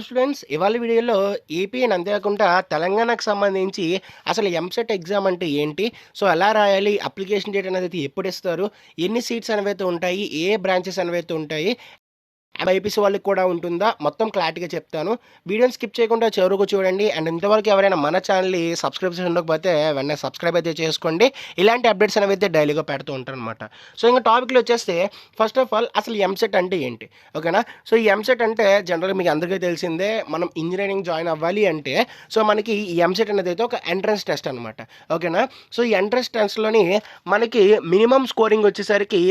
Students ఇవాళ వీడియోలో AP అని అంతేకాకుండా తెలంగాణకు సంబంధించి అసలు ఎంసెట్ ఎగ్జామ్ అంటే ఏంటి? సో ఎలా రాయాలి? అప్లికేషన్ డేట్ అనేది ఎప్పుడు ఇస్తారు? ఎన్ని సీట్స్ అనేవి అయితే ఉంటాయి? ఏ బ్రాంచెస్ అనేవి అయితే ఉంటాయి? బైపీసీ వాళ్ళకి కూడా ఉంటుందా? మొత్తం క్లారిటీగా చెప్తాను. వీడియోని స్కిప్ చేయకుండా చివరకు చూడండి. అండ్ ఇంతవరకు ఎవరైనా మన ఛానల్ని సబ్స్క్రిప్షన్ చేసి ఉండకపోతే వెంటనే సబ్స్క్రైబ్ అయితే చేసుకోండి. ఇలాంటి అప్డేట్స్ అనేవి అయితే డైలీగా పెడుతూ ఉంటారు అనమాట సో ఇంకా టాపిక్లో వచ్చేస్తే ఫస్ట్ ఆఫ్ ఆల్ అసలు ఎంసెట్ అంటే ఏంటి? ఓకేనా? సో ఈ ఎంసెట్ అంటే జనరల్గా మీకు అందరికీ తెలిసిందే మనం ఇంజనీరింగ్ జాయిన్ అవ్వాలి అంటే సో మనకి ఈ ఎంసెట్ అనేది అయితే ఒక ఎంట్రన్స్ టెస్ట్ అనమాట ఓకేనా? సో ఈ ఎంట్రన్స్ టెస్ట్లోని మనకి మినిమం స్కోరింగ్ వచ్చేసరికి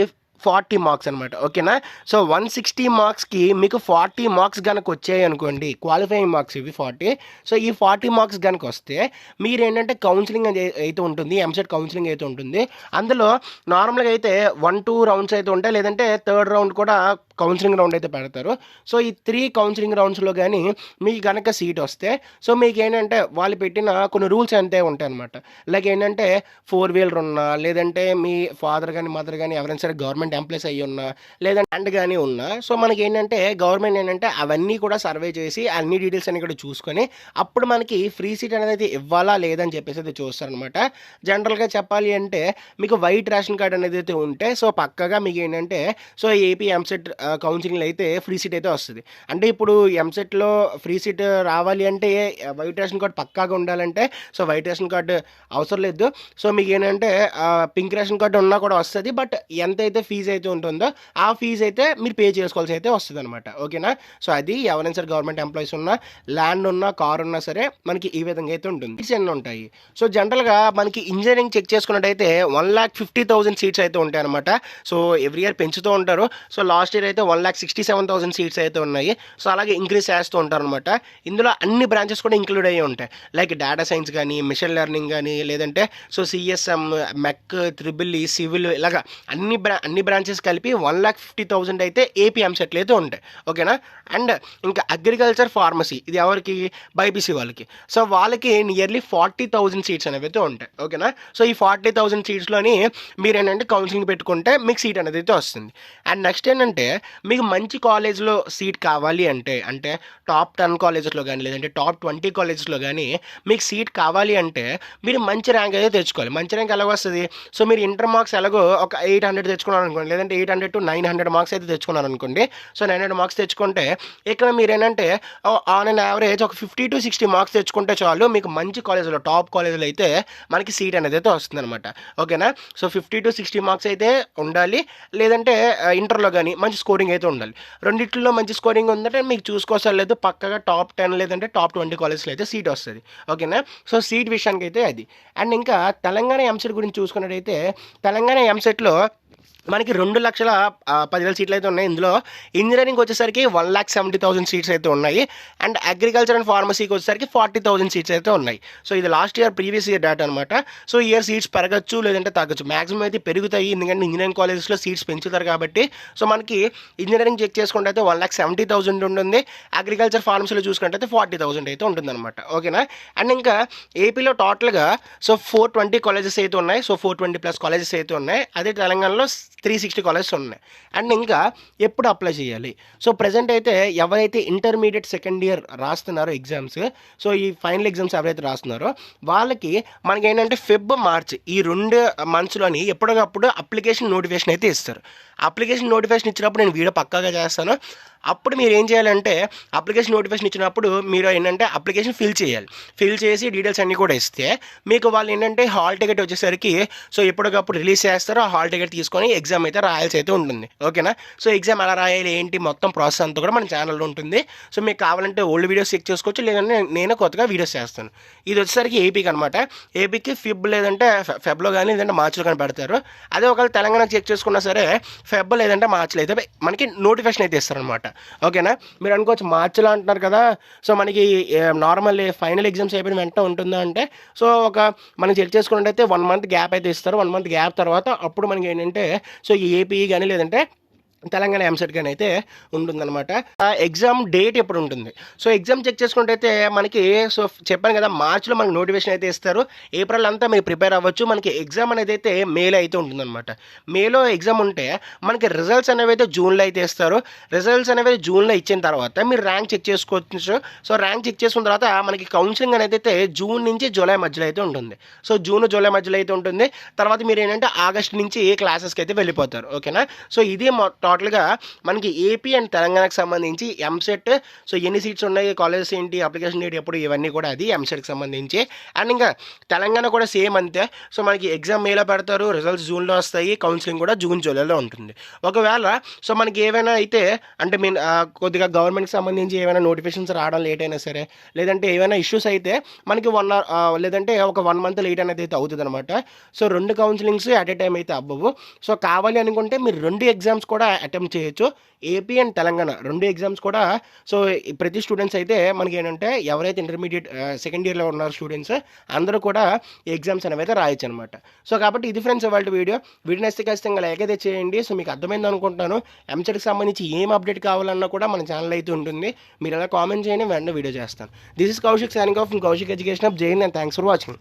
ఫార్టీ మార్క్స్ అనమాట ఓకేనా? సో వన్ సిక్స్టీ మార్క్స్కి మీకు ఫార్టీ మార్క్స్ కనుక వచ్చాయి అనుకోండి క్వాలిఫైయింగ్ మార్క్స్ ఇవి ఫార్టీ. సో ఈ ఫార్టీ మార్క్స్ కనుక వస్తే మీరు ఏంటంటే కౌన్సిలింగ్ అయితే ఉంటుంది ఎంసెట్ కౌన్సిలింగ్ అయితే ఉంటుంది. అందులో నార్మల్గా అయితే వన్ టూ రౌండ్స్ అయితే ఉంటాయి లేదంటే థర్డ్ రౌండ్ కూడా కౌన్సిలింగ్ రౌండ్ అయితే పెడతారు. సో ఈ త్రీ కౌన్సిలింగ్ రౌండ్స్లో కానీ మీకు కనుక సీట్ వస్తే సో మీకు ఏంటంటే వాళ్ళు పెట్టిన కొన్ని రూల్స్ అంతే ఉంటాయి అనమాట లైక్ ఏంటంటే ఫోర్ వీలర్ ఉన్నా లేదంటే మీ ఫాదర్ కానీ మదర్ కానీ ఎవరైనా సరే గవర్నమెంట్ ఎంప్లాయీస్ అయ్యి ఉన్నా లేదంటే అండ్ కానీ ఉన్నా సో మనకి ఏంటంటే గవర్నమెంట్ ఏంటంటే అవన్నీ కూడా సర్వే చేసి అన్ని డీటెయిల్స్ అన్ని కూడా చూసుకొని అప్పుడు మనకి ఫ్రీ సీట్ అనేది అయితే ఇవ్వాలా లేదని చెప్పేసి అయితే చూస్తారనమాట జనరల్గా చెప్పాలి అంటే మీకు వైట్ రేషన్ కార్డ్ అనేది అయితే ఉంటే సో పక్కగా మీకు ఏంటంటే సో ఏపీ ఎంసెట్ కౌన్సిలింగ్లో అయితే ఫ్రీ సీట్ అయితే వస్తుంది. అంటే ఇప్పుడు ఎంసెట్లో ఫ్రీ సీట్ రావాలి అంటే వైట్ రేషన్ కార్డ్ పక్కాగా ఉండాలంటే సో వైట్ రేషన్ కార్డు అవసరం లేదు. సో మీకు ఏంటంటే పింక్ రేషన్ కార్డు ఉన్నా కూడా వస్తుంది బట్ ఎంత అయితే ఫీజు అయితే ఉంటుందో ఆ ఫీజు అయితే మీరు పే చేసుకోవాల్సి అయితే వస్తుంది అనమాట ఓకేనా? సో అది ఎవరైనా సరే గవర్నమెంట్ ఎంప్లాయీస్ ఉన్నా ల్యాండ్ ఉన్నా కార్ ఉన్నా సరే మనకి ఈ విధంగా అయితే ఉంటుంది. సీట్స్ ఎన్ని ఉంటాయి? సో జనరల్గా మనకి ఇంజనీరింగ్ చెక్ చేసుకున్నట్టయితే one lakh fifty thousand seats అయితే ఉంటాయి అనమాట సో ఎవ్రీ ఇయర్ పెంచుతూ ఉంటారు. సో లాస్ట్ ఇయర్ అయితే one lakh sixty seven thousand seats అయితే ఉన్నాయి. సో అలాగే ఇంక్రీజ్ చేస్తూ ఉంటారు అనమాట ఇందులో అన్ని బ్రాంచెస్ కూడా ఇంక్లూడ్ అయ్యి ఉంటాయి. లైక్ డేటా సైన్స్ కానీ మిషన్ లెర్నింగ్ కానీ లేదంటే so CSM mech triple E civil ఇలాగా అన్ని బ్రా అన్ని బ్రాంచెస్ కలిపి వన్ ల్యాక్ ఫిఫ్టీ థౌసండ్ అయితే ఏపీ ఎంసెట్లు అయితే ఉంటాయి. ఓకేనా అండ్ ఇంకా అగ్రికల్చర్ ఫార్మసీ ఇది ఎవరికి? బైపీసీ వాళ్ళకి. సో వాళ్ళకి నియర్లీ ఫార్టీ థౌజండ్ సీట్స్ అనేవి అయితే ఉంటాయి. ఓకేనా సో ఈ ఫార్టీ థౌజండ్ సీట్స్లోని మీరు ఏంటంటే కౌన్సిలింగ్ పెట్టుకుంటే మీకు సీట్ అనేది అయితే వస్తుంది. అండ్ నెక్స్ట్ ఏంటంటే మీకు మంచి కాలేజ్లో సీట్ కావాలి అంటే అంటే టాప్ టెన్ కాలేజెస్లో కానీ లేదంటే టాప్ ట్వంటీ కాలేజెస్లో కానీ మీకు సీట్ కావాలి అంటే మీరు మంచి ర్యాంక్ అయితే తెచ్చుకోవాలి. మంచి ర్యాంక్ ఎలాగో వస్తుంది? సో మీరు ఇంటర్ మార్క్స్ ఎలాగో ఒక ఎయిట్ హండ్రెడ్ తెచ్చుకున్నారు అనుకోండి లేదంటే eight hundred to nine hundred marks అయితే తెచ్చుకున్నారు అనుకోండి సో నైన్ హండ్రెడ్ మార్క్స్ తెచ్చుకుంటే ఇక్కడ మీరు ఏంటంటే ఆన్ అండ్ యావరేజ్ ఒక ఫిఫ్టీ టు సిక్స్టీ మార్క్స్ తెచ్చుకుంటే చాలు మీకు మంచి కాలేజ్లో టాప్ కాలేజ్లో అయితే మనకి సీట్ అనేది అయితే వస్తుంది అనమాట ఓకేనా? So fifty to sixty marks అయితే ఉండాలి. లేదంటే ఇంటర్లో కానీ మంచి స్కోరింగ్ అయితే ఉండాలి. రెండిట్లో మంచి స్కోరింగ్ ఉందంటే మీకు చూసుకోవసరం లేదు పక్కగా టాప్ టెన్ లేదంటే టాప్ ట్వంటీ కాలేజ్లో అయితే సీట్ వస్తుంది. ఓకేనా? సో సీట్ విషయానికి అయితే అది. అండ్ ఇంకా తెలంగాణ ఎంసెట్ గురించి చూసుకున్నట్టయితే తెలంగాణ ఎంసెట్లో మనకి రెండు లక్షల పదివేల సీట్లు అయితే ఉన్నాయి. ఇందులో ఇంజనీరింగ్ వచ్చేసరికి one lakh seventy thousand seats అయితే ఉన్నాయి. అండ్ అగ్రికల్చర్ అండ్ ఫార్మసీకి వచ్చేసరికి ఫార్టీ థౌసండ్ సీట్స్ అయితే ఉన్నాయి. సో ఇది last year previous year data అనమాట సో ఇయర్ సీట్స్ పెరగచ్చు లేదంటే తగ్గచ్చు. మాక్సిమం అయితే పెరుగుతాయి. ఎందుకంటే ఇంజనీరింగ్ కాలేజెస్లో సీట్స్ పెంచుతారు కాబట్టి. సో మనకి ఇంజనీరింగ్ చెక్ చేసుకుంటే అయితే వన్ ల్యాక్ సెవెంటీ థౌసండ్ ఉంటుంది. అగ్రికల్చర్ ఫార్మసీలో చూసుకుంటే అయితే ఫార్టీ థౌసండ్ అయితే ఉంటుందన్నమాట. ఓకేనా? అండ్ ఇంకా ఏపీలో టోటల్గా సో ఫోర్ ట్వంటీ కాలేజెస్ అయితే ఉన్నాయి. So four twenty plus colleges అయితే ఉన్నాయి. అదే తెలంగాణలో త్రీ సిక్స్టీ కాలేజెస్ ఉన్నాయి. అండ్ ఇంకా ఎప్పుడు అప్లై చేయాలి? సో ప్రజెంట్ అయితే ఎవరైతే ఇంటర్మీడియట్ సెకండ్ ఇయర్ రాస్తున్నారో ఎగ్జామ్స్ సో ఈ ఫైనల్ ఎగ్జామ్స్ ఎవరైతే రాస్తున్నారో వాళ్ళకి మనకి ఏంటంటే ఫెబ్ మార్చ్ ఈ రెండు మంత్స్లోని ఎప్పటికప్పుడు అప్లికేషన్ నోటిఫికేషన్ అయితే ఇస్తారు. అప్లికేషన్ నోటిఫికేషన్ ఇచ్చినప్పుడు నేను వీడియో పక్కాగా చేస్తాను. అప్పుడు మీరు ఏం చేయాలంటే అప్లికేషన్ నోటిఫికేషన్ ఇచ్చినప్పుడు మీరు ఏంటంటే అప్లికేషన్ ఫిల్ చేయాలి. ఫిల్ చేసి డీటెయిల్స్ అన్నీ కూడా ఇస్తే మీకు వాళ్ళు ఏంటంటే హాల్ టికెట్ వచ్చేసరికి సో ఎప్పటికప్పుడు రిలీజ్ చేస్తారో ఆ హాల్ టికెట్ తీసుకొని ఎగ్జామ్ అయితే రాయాల్సి అయితే ఉంటుంది. ఓకేనా? సో ఎగ్జామ్ ఎలా రాయాలి ఏంటి మొత్తం ప్రాసెస్ అంతా కూడా మన ఛానల్లో ఉంటుంది. సో మీకు కావాలంటే ఓల్డ్ వీడియోస్ చెక్ చేసుకోవచ్చు లేదంటే నేను కొత్తగా వీడియోస్ చేస్తాను. ఇది వచ్చేసరికి ఏపీకి అనమాట ఏపీకి ఫిబ్ లేదంటే ఫె- ఫెబ్లో కానీ లేదంటే మార్చిలో కానీ పెడతారు. అదే ఒకవేళ తెలంగాణ చెక్ చేసుకున్నా సరే ఫెబ్ లేదంటే మార్చిలో అయితే మనకి నోటిఫికేషన్ అయితే ఇస్తారనమాట ఓకేనా? మీరు అనుకోవచ్చు మార్చిలో అంటున్నారు కదా సో మనకి నార్మల్ ఫైనల్ ఎగ్జామ్స్ అయిపోయిన వెంటనే ఉంటుందా అంటే సో ఒక మనం చెక్ చేసుకున్నట్టయితే వన్ మంత్ గ్యాప్ అయితే ఇస్తారు. వన్ మంత్ గ్యాప్ తర్వాత అప్పుడు మనకి ఏంటంటే సో ఏపీ కానీ లేదంటే తెలంగాణ ఎంసెట్ అయితే ఉంటుందన్నమాట. ఆ ఎగ్జామ్ డేట్ ఎప్పుడు ఉంటుంది సో ఎగ్జామ్ చెక్ చేసుకుంటే అయితే మనకి సో చెప్పాను కదా మార్చ్లో మనకి నోటిఫికేషన్ అయితే ఇస్తారు. ఏప్రిల్ అంతా మీరు ప్రిపేర్ అవ్వచ్చు. మనకి ఎగ్జామ్ అనేది అయితే మేలో అయితే ఉంటుందన్నమాట. మేలో ఎగ్జామ్ ఉంటే మనకి రిజల్ట్స్ అనేవి అయితే జూన్లో అయితే ఇస్తారు. రిజల్ట్స్ అనేవి జూన్లో ఇచ్చిన తర్వాత మీరు ర్యాంక్ చెక్ చేసుకోవచ్చు. సో ర్యాంక్ చెక్ చేసుకున్న తర్వాత మనకి కౌన్సిలింగ్ అనేది అయితే జూన్ నుంచి జూలై మధ్యలో అయితే ఉంటుంది. సో జూన్ జూలై మధ్యలో అయితే ఉంటుంది. తర్వాత మీరు ఏంటంటే ఆగస్ట్ నుంచి ఏ క్లాసెస్కి అయితే వెళ్ళిపోతారు. ఓకేనా? సో ఇది మొత్తం టోటల్గా మనకి ఏపీ అండ్ తెలంగాణకు సంబంధించి ఎంసెట్ సో ఎన్ని సీట్స్ ఉన్నాయి కాలేజెస్ ఏంటి అప్లికేషన్ డేట్ ఎప్పుడు ఇవన్నీ కూడా అది ఎంసెట్కి సంబంధించి. అండ్ ఇంకా తెలంగాణ కూడా సేమ్ అంతే. సో మనకి ఎగ్జామ్ మేలో పెడతారు రిజల్ట్స్ జూన్లో వస్తాయి కౌన్సిలింగ్ కూడా జూన్ జూలైలో ఉంటుంది. ఒకవేళ సో మనకి ఏవైనా అయితే అంటే మీన్ కొద్దిగా గవర్నమెంట్కి సంబంధించి ఏమైనా నోటిఫికేషన్స్ రావడం లేట్ అయినా సరే లేదంటే ఏమైనా ఇష్యూస్ అయితే మనకి వన్ లేదంటే ఒక వన్ మంత్ లేట్ అనేది అయితే అవుతుంది అనమాట సో రెండు కౌన్సిలింగ్స్ అట్ ఏ టైం అయితే అవ్వవు. సో కావాలి అనుకుంటే మీరు రెండు ఎగ్జామ్స్ కూడా అటెంప్ట్ చేయొచ్చు. ఏపీ అండ్ తెలంగాణ రెండు ఎగ్జామ్స్ కూడా. సో ప్రతి స్టూడెంట్స్ అయితే మనకి ఏంటంటే ఎవరైతే ఇంటర్మీడియట్ సెకండ్ ఇయర్లో ఉన్నారు స్టూడెంట్స్ అందరూ కూడా ఎగ్జామ్స్ అనేవి అయితే రాయొచ్చు అనమాట సో కాబట్టి ఇది ఫ్రెండ్స్ వాళ్ళ వీడియో. వీడియో వస్తే ఖచ్చితంగా లైక్ చేయండి. సో మీకు అర్థమైంది అనుకుంటున్నాను. ఎంసెట్కి సంబంధించి ఏం అప్డేట్ కావాలన్నా కూడా మన ఛానల్ అయితే ఉంటుంది. మీరు అలా కామెంట్ చేయండి వెంటనే వీడియో చేస్తాను. This is Kaushik signing off Kaushik education of Jain and thanks for watching